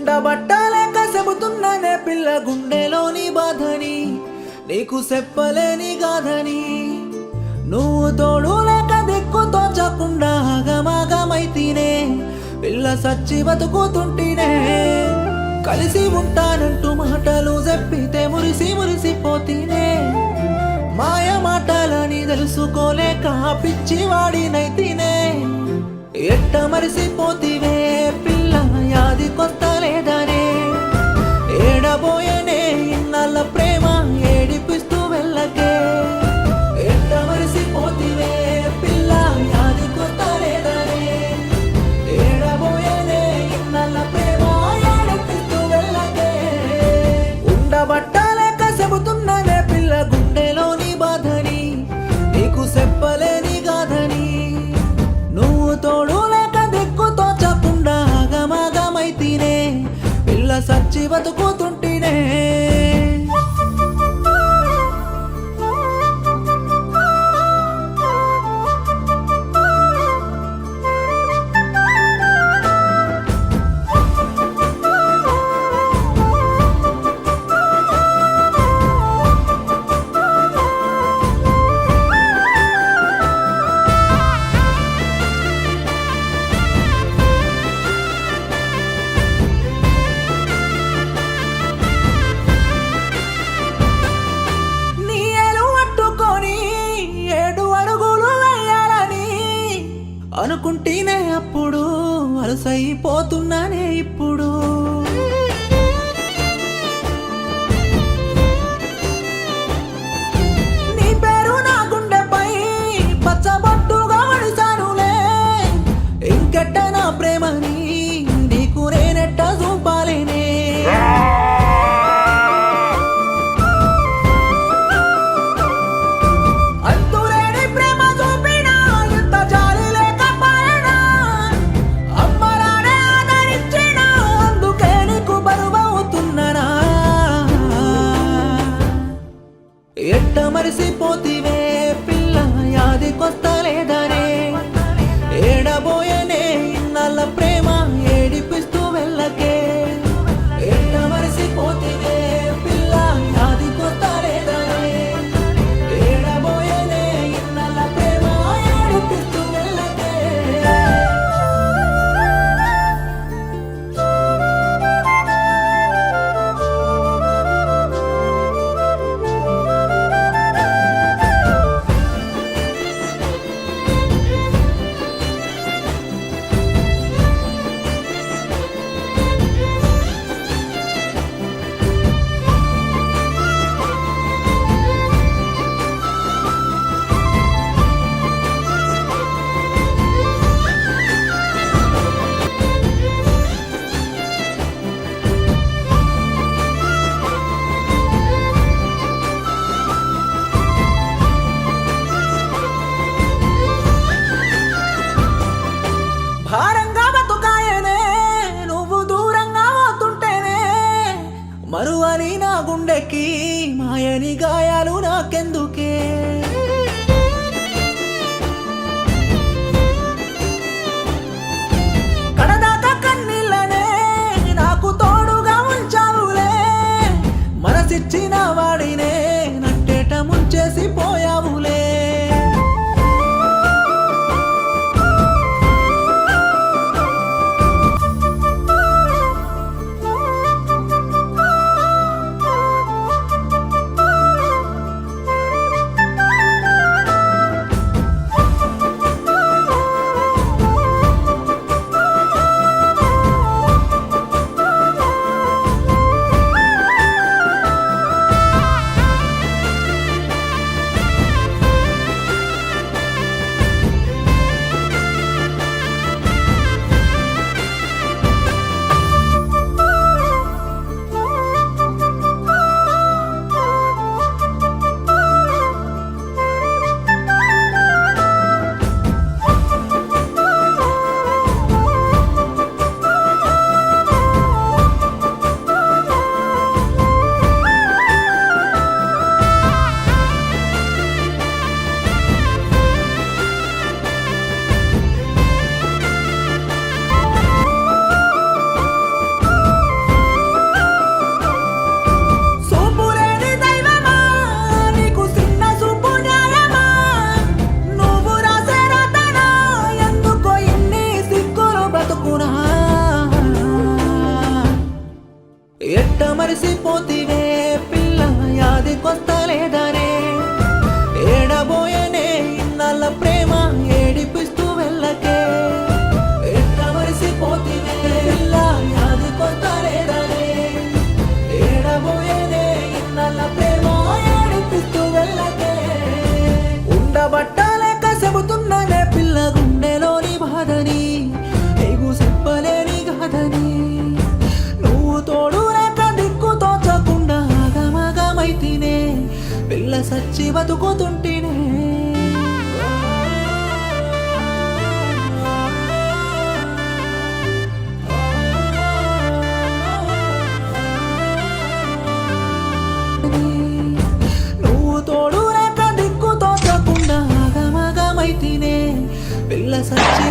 ఉండబట్టాలేక చెబుతున్నానే పిల్ల గుండెలోని బాధని నీకు చెప్పలేని గాధని నువ్వు తోడు లేక దిక్కు తోచకుండా ఆగమాగమైతేనే పిల్ల సచ్చి బతుకుతుంటేనే. కలిసి ఉంటానంటూ మాటలు చెప్పితే మురిసి మురిసిపోతేనే. మాయ మాటలని తెలుసుకోలేక పిచ్చి వాడినైతేనే ఎట్ట మరిసిపోతీ అలసైపోతున్నా participo మరిసిపోతివే పిల్ల యాది కొత్త లేదనే. ఏడబోయనే ఇన్నాళ్ళ ప్రేమ ఏడిపిస్తూ వెళ్ళకే. ఎట్ట మరిసిపోతివే పిల్ల యాది కొత్త లేదనే. ఏడబోయనే ఇన్నాళ్ళ ప్రేమ ఏడిపిస్తూ వెళ్ళకే. ఉండబట్ట పిల్ల సచ్చి బతుకుతుంటేనే. తోడు పిల్ల సచ్చి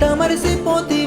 బతుకుతుంటేనే ఎట్ట మరిసిపోతివే